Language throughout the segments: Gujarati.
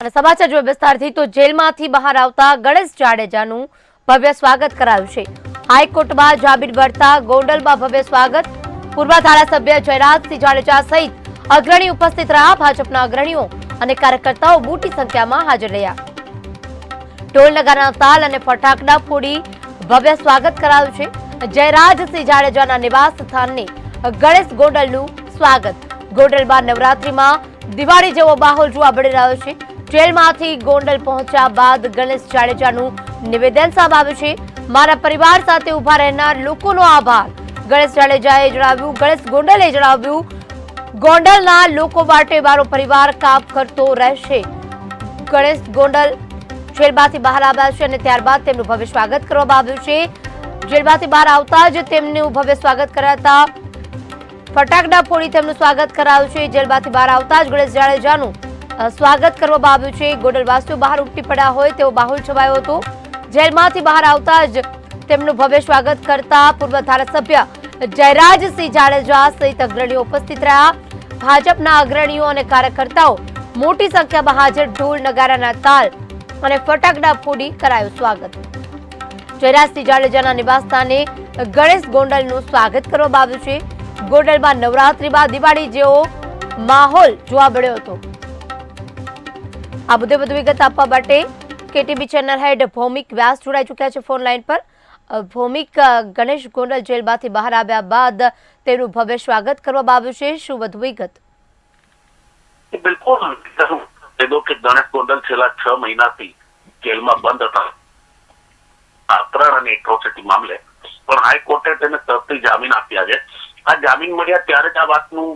અને સમાચાર જો વિસ્તારથી તો જેલમાંથી બહાર આવતા ગણેશ જાડેજાનું ભવ્ય સ્વાગત કરાયું છે. હાઈકોર્ટમાં જામીન મળતા ગોંડલમાં ભવ્ય સ્વાગત. પૂર્વ ધારાસભ્ય જયરાજસિંહ જાડેજા સહિત અગ્રણી ઉપસ્થિત રહ્યા ભાજપના અગ્રણીઓ અને કાર્યકર્તાઓ મોટી સંખ્યામાં હાજર રહ્યા. ઢોલ નગારાના તાલ અને ફટાકડા ફોડી ભવ્ય સ્વાગત કરાયું છે. જયરાજસિંહ જાડેજાના નિવાસ સ્થાનને ગણેશ ગોંડલનું સ્વાગત. ગોંડલમાં નવરાત્રીમાં દિવાળી જેવો માહોલ જોવા મળી રહ્યો છે. જેલમાંથી ગોંડલ પહોંચ્યા બાદ ગણેશ જાડેજાનું નિવેદન સામે આવ્યું છે. મારા પરિવાર સાથે ઊભા રહેનાર લોકોનો આભાર. ગણેશ જાડેજાએ જણાવ્યું, ગણેશ ગોંડલે જણાવ્યું, ગોંડલના લોકો માટે મારો પરિવાર કામ કરતો રહેશે. ગણેશ ગોંડલ જેલમાંથી બહાર આવ્યા છે અને ત્યારબાદ તેમનું ભવ્ય સ્વાગત કરવામાં આવ્યું છે. જેલમાંથી બહાર આવતા જ તેમનું ભવ્ય સ્વાગત કરાતા ફટાકડા ફોડી તેમનું સ્વાગત કરાયું છે. જેલમાંથી બહાર આવતા જ ગણેશ જાડેજાનું સ્વાગત કરવામાં આવ્યું છે. ગોડલવાસીઓ બહાર ઉમટી પડ્યા હોય તેવો માહોલ છવાયો હતો. જેલમાંથી બહાર આવતા જ તેમનું ભવ્ય સ્વાગત કરતા પૂર્વ ધારાસભ્ય જયરાજસિંહ જાડેજા સહિત અગ્રણીઓ ઉપસ્થિત રહ્યા. ભાજપના અગ્રણીઓ અને કાર્યકર્તાઓ મોટી સંખ્યામાં હાજર ઢોલ નગારાના તાલ અને ફટાકડા ફોડી કરાયું સ્વાગત. જયરાજસિંહ જાડેજાના નિવાસસ્થાને ગણેશ ગોંડલનું સ્વાગત કરવામાં આવ્યું છે. ગોંડલમાં નવરાત્રીમાં દિવાળી જેવો માહોલ જોવા મળ્યો હતો. આ મુદ્દે વધુ વિગત આપવા માટે કેટીબી ચેનલ હેડ ભૌમિક વ્યાસ જોડાઈ ચૂક્યા છે ફોન લાઈન પર. ભૌમિક ગણેશ ગોંડલ જેલમાંથી બહાર આવ્યા બાદ તેનું ભવ્ય સ્વાગત કરવામાં આવ્યું છે. શું વધુ વિગત? બિલકુલ કે ગણેશ ગોંડલ છેલ્લા છ મહિનાથી જેલમાં બંધ હતા. અપહરણ અને એટ્રોસિટી મામલે. પણ હાઈકોર્ટે તેને તરતી જામીન આપ્યા છે. આ જામીન મળ્યા ત્યારે જ આ વાતનું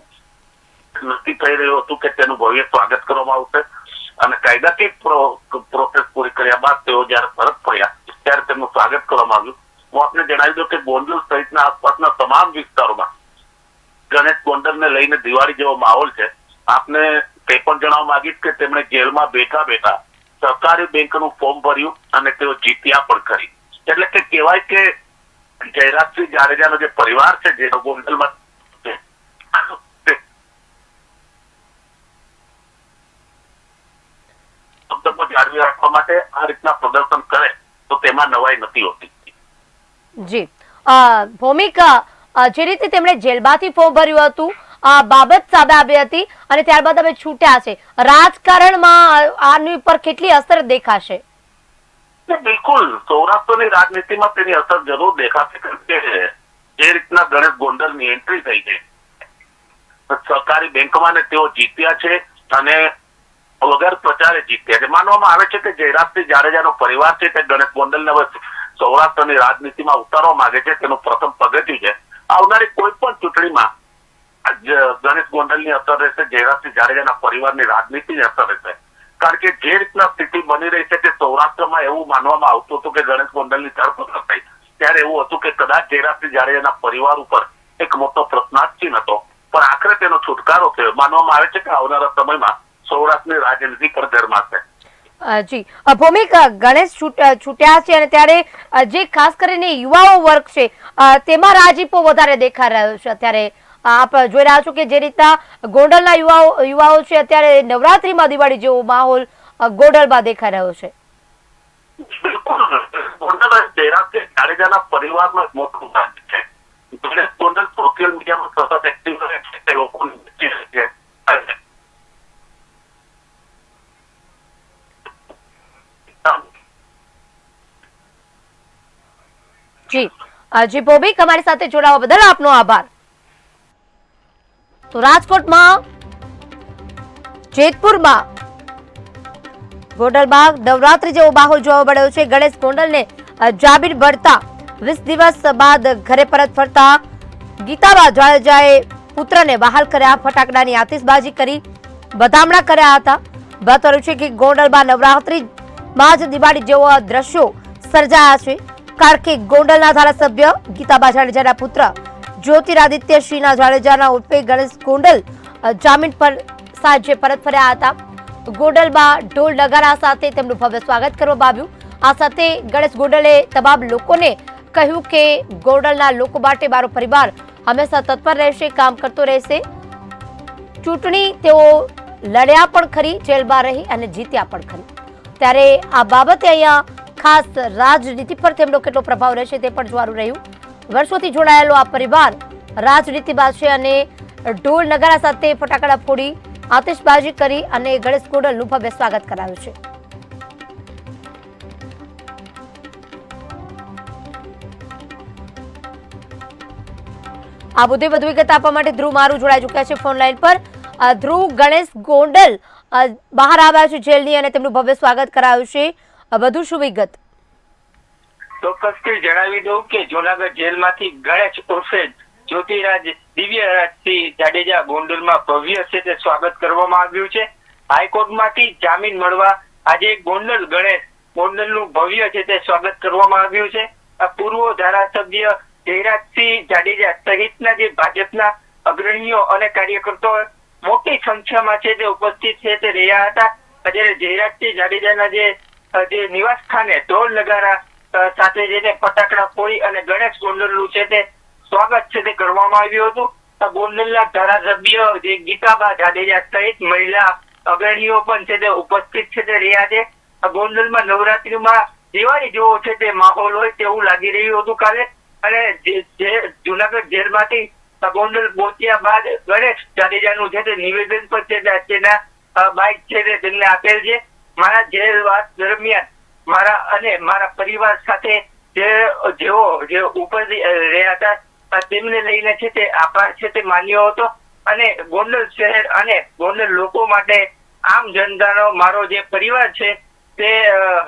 નક્કી થઈ રહ્યું હતું કે તેનું ભવ્ય સ્વાગત કરવામાં આવશે. અને કાયદાકીય પ્રોસેસ પૂરી કર્યા બાદ તેઓ જયારે પરત ફર્યા ત્યારે તેમનું સ્વાગત કરવામાં આવ્યું. હું આપને જણાવી દઉં કે ગોંડલ સહિતના આસપાસના તમામ વિસ્તારોમાં ગણેશ ગોંડલને લઈને દિવાળી જેવો માહોલ છે. આપને તે પણ જણાવવા માંગીશ કે તેમણે જેલમાં બેઠા બેઠા સહકારી બેંકનું ફોર્મ ભર્યું અને તેઓ જીત્યા પણ કરી એટલે કે કહેવાય કે જયરાજસિંહ જાડેજાનો જે પરિવાર છે, જે ગોંડલમાં છે, તે શબ્દો જાળવી રાખવા માટે આ રીતના પ્રદર્શન કરે તો તેમાં નવાઈ નથી હોતી. જી. ભૌમિક જે રીતે તેમણે જેલમાંથી ફોર્મ ભર્યું હતું આ બાબત સામે આવી હતી અને ત્યારબાદ અમે છૂટ્યા છે. રાજકારણમાં આની ઉપર કેટલી અસર દેખાશે? બિલકુલ. સૌરાષ્ટ્રની રાજનીતિમાં તેની અસર જરૂર દેખાશે કારણ કે જે રીતના ગણેશ ગોંડલની એન્ટ્રી થઈ છે. સહકારી બેંકમાં ને તેઓ જીત્યા છે અને વગર પ્રચારે જીત્યા છે માનવામાં આવે છે કે જયરાજસિંહ જાડેજાનો પરિવાર છે તે ગણેશ ગોંડલને સૌરાષ્ટ્રની રાજનીતિમાં ઉતારવા માંગે છે. તેનું પ્રથમ પગથિયું છે. આવનારી કોઈ પણ ચૂંટણીમાં ગણેશ ગોંડલની અસર રહેશે, જયરાજસિંહ જાડેજાના પરિવારની રાજનીતિની અસર રહેશે. કારણ કે જે રીતના સ્થિતિ બની રહી છે તે સૌરાષ્ટ્રમાં એવું માનવામાં આવતું હતું કે ગણેશ ગોંડલની ધરપકડ થઈ. ત્યારે એવું હતું કે કદાચ જયરાજસિંહ જાડેજાના પરિવાર ઉપર એક મોટો પ્રશ્નાર્થ ચિહ્ન હતો. પણ આખરે તેનો છુટકારો થયો. માનવામાં આવે છે કે આવનારા સમયમાં સૌરાષ્ટ્રની રાજનીતિ પડધરમાં છે જી. ભૌમિક ગણેશ છૂટ્યા છે અને ત્યારે જે ખાસ કરીને યુવાઓ વર્ગ છે તેમાં રાજીપો વધારે દેખાઈ રહ્યો છે. અત્યારે આપ જોઈ રહ્યા છો કે જે રીતના ગોંડલના યુવાઓ યુવાઓ છે અત્યારે નવરાત્રીમાં દિવાળી જેવો માહોલ ગોંડલમાં દેખાઈ રહ્યો છે. બિલકુલ. ગોંડલ જયરાજસિંહ જાડેજાના પરિવારમાં મોટું ભાગ છે. ગોંડલ સોશિયલ મીડિયામાં સતત એક્ટિવ રહે છે તે લોકોની વચ્ચે રહે છે જી અ, જી અમારી સાથે જોડાવા બદલ આપનો આભાર. તો રાજકોટમાં જેતપુરમાં ગોંડલબાગ નવરાત્રી જેવો માહોલ જોવા મળ્યો છે. ગણેશ ગોંડલને જામીન મળતા વીસ દિવસ બાદ ઘરે પરત ફરતા ગીતાબા જાડેજાએ પુત્રને બહાલ કર્યા. ફટાકડાની આતિશબાજી કરી બધામણા કર્યા હતા. બતાવ્યું છે કે ગોંડલમાં નવરાત્રીમાં જ દિવાળી જેવા દ્રશ્યો સર્જાયા છે. કારણ ગોંડલના ધારાસભ્ય ગીતાબા જાડેજાના પુત્ર, જ્યોતિરાદિત્ય સિંહના જાડેજાના ઉર્ફે ગણેશ ગોંડલ જામીન પર સાંજે પરત ફર્યા હતા. ગોંડલમાં ઢોલ નગારા સાથે તેમનું ભવ્ય સ્વાગત કરવામાં આવ્યું. આ સાથે ગણેશ ગોંડલે તમામ લોકોને કહ્યું કે ગોંડલના લોકો માટે મારો પરિવાર હંમેશા તત્પર રહેશે, કામ કરતો રહેશે. ચૂંટણી તેઓ લડ્યા પણ ખરી, જેલમાં રહી અને જીત્યા પણ ખરી. ત્યારે આ બાબતે અહીંયા ખાસ રાજનીતિ પર તેમનો કેટલો પ્રભાવ રહેશે તે પણ જોવાનું રહ્યું. વર્ષોથી જોડાયેલો આ પરિવાર રાજનીતિમાં છે અને ઢોલ નગારા સાથે ફટાકડા ફોડી આતિશબાજી કરી અને ગણેશ ગોડલનું ભવ્ય સ્વાગત કરાયું છે. આ બધે વધુ વિગત આપવા માટે ધ્રુવ મારું જોડાઈ ચૂક્યા છે ફોન લાઈન પર. ધ્રુવ ગણેશ ગોંડલ બહાર આવ્યા છે જેલની અને તેમનું ભવ્ય સ્વાગત કરાયું છે. વધુ શું વિગત? ચોક્કસથી જણાવી દઉં કે જુનાગઢ જેલમાંથી ગણેશ ઉર્ફે જ્યોતિરાજ દિવ્યરાજસિંહ જાડેજા ગોંડલમાં ભવ્ય છે સ્વાગત કરવામાં આવ્યું છે. હાઈકોર્ટમાંથી જામીન મળવા આજે ગોંડલ ગણેશ ગોંડલનું ભવ્ય છે તે સ્વાગત કરવામાં આવ્યું છે. આ પૂર્વ ધારાસભ્ય જયરાજસિંહ જાડેજા સહિતના જે ભાજપના અગ્રણીઓ અને કાર્યકર્તાઓ મોટી સંખ્યામાં છે તે ઉપસ્થિત છે તે રહ્યા હતા. અત્યારે જયરાજસિંહ જાડેજાના જે જે નિવાસ સ્થાને ઢોલ નગારા સાથે જઈને ફટાકડા ફોડી અને ગણેશ ગોંડલનું છે તે સ્વાગત છે તે કરવામાં આવ્યું હતું. ગોંડલના ધારાસભ્ય જે ગીતાબા જાડેજા સહિત મહિલા અગ્રણીઓ પણ છે તે ઉપસ્થિત છે તે રહ્યા છે. ગોંડલમાં નવરાત્રીમાં દિવાળી જેવો છે તે માહોલ હોય તેવું લાગી રહ્યું હતું કાલે. અને જે- જે જુનાગઢ જેલમાંથી ગોંડલ પહોંચ્યા બાદ ગણેશ જાડેજાનું છે તે નિવેદન પણ છે તેના બાઇક છે તે તેમને આપેલ છે. મારા જેલવાસ દરમિયાન મારા અને મારા પરિવાર સાથે જે, જેઓ, જે ઉપર રહ્યા હતા તેમને લઈને છે તે આભાર છે તે માન્યો હતો. અને ગોંડલ શહેર અને ગોંડલ લોકો માટે આમ જનતાનો મારો જે પરિવાર છે તે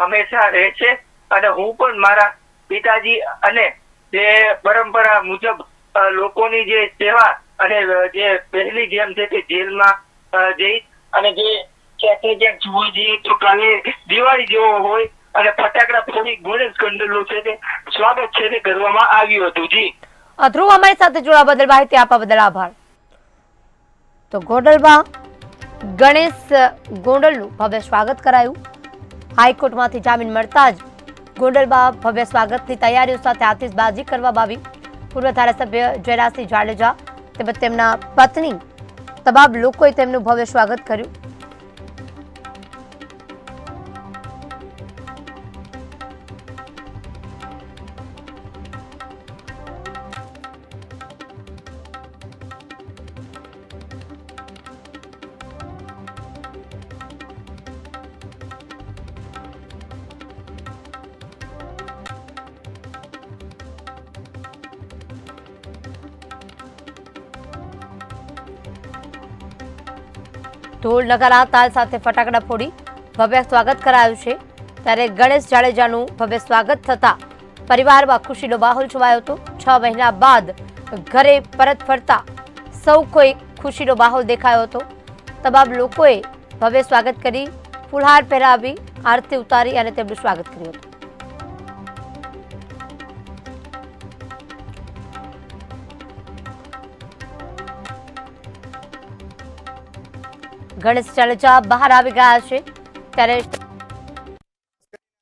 હંમેશા રહે છે. અને હું પણ મારા પિતાજી અને જે પરંપરા મુજબ લોકોની જે સેવા અને જે પહેલી જેમ છે તે જેલમાં જઈશ જઈ અને જે ને ક્યાંક જોવા જઈએ તો કાલે દિવાળી જેવો હોય અને ફટાકડા ફોડી ગણેશ કંડલો છે તે સ્વાગત છે તે કરવામાં આવ્યું હતું. જી. અધ્રુવ અમારી સાથે જોડાવા બદલ માહિતી આપવા બદલ આભાર. તો ગોંડલમાં ગણેશ ગોંડલનું ભવ્ય સ્વાગત કરાયું. હાઈકોર્ટમાંથી જામીન મળતા જ ગોંડલમાં ભવ્ય સ્વાગતની તૈયારીઓ સાથે આતિશબાજી કરવામાં આવી. પૂર્વ ધારાસભ્ય જયરાજસિંહ જાડેજા તેમજ તેમના પત્ની, તમામ લોકોએ તેમનું ભવ્ય સ્વાગત કર્યું. ઢોલ નગારા, તાલ સાથે ફટાકડા ફોડી ભવ્ય સ્વાગત કરાયું છે. ત્યારે ગણેશ જાડેજાનું ભવ્ય સ્વાગત થતાં પરિવારમાં ખુશીનો માહોલ છવાયો હતો. છ મહિના બાદ ઘરે પરત ફરતા સૌ કોઈ ખુશીનો માહોલ દેખાયો હતો. તમામ લોકોએ ભવ્ય સ્વાગત કરી, ફુલહાર પહેરાવી, આરતી ઉતારી અને તેમનું સ્વાગત કર્યું હતું. ગણેશ ચર્ચા બહાર આવી ગયા છે.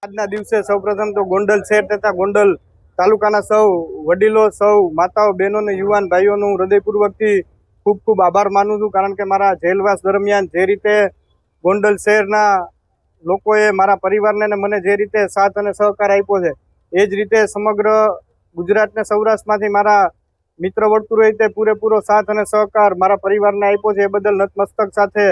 આજના દિવસે સૌપ્રથમ તો ગોંડલ શહેર તથા ગોંડલ તાલુકાના સૌ વડીલો, સૌ માતાઓ બહેનો અને યુવાન ભાઈઓનું હૃદયપૂર્વકથી ખૂબ ખૂબ આભાર માનું છું, કારણ કે મારા જેલવાસ દરમિયાન જે રીતે ગોંડલ શહેરના લોકોએ મારા પરિવારને અને મને જે રીતે સાથ અને સહકાર આપ્યો છે, એ જ રીતે સમગ્ર ગુજરાત ને સૌરાષ્ટ્રમાંથી મારા મિત્ર વર્તુળોએ તે પૂરેપૂરો સાથ અને સહકાર મારા પરિવારને આપ્યો છે, એ બદલ નતમસ્તક સાથે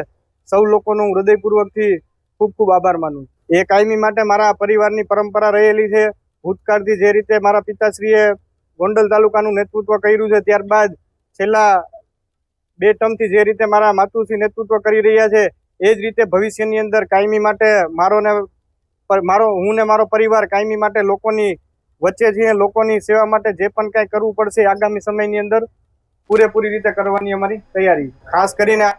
સૌ લોકોનું હું હૃદયપૂર્વકથી ખૂબ ખૂબ આભાર માનું એ કાયમી માટે મારા પરિવારની પરંપરા રહેલી છે. ભૂતકાળથી જે રીતે મારા પિતાશ્રીએ ગોંડલ તાલુકાનું નેતૃત્વ કર્યું છે, ત્યારબાદ છેલ્લા બે ટર્મથી જે રીતે મારા માતુશ્રી નેતૃત્વ કરી રહ્યા છે, એ જ રીતે ભવિષ્યની અંદર કાયમી માટે મારો ને મારો, હું ને મારો પરિવાર કાયમી માટે લોકોની વચ્ચે છીએ, લોકોની સેવા માટે જે પણ કાંઈ કરવું પડશે આગામી સમયની અંદર પૂરેપૂરી રીતે કરવાની અમારી તૈયારી ખાસ કરીને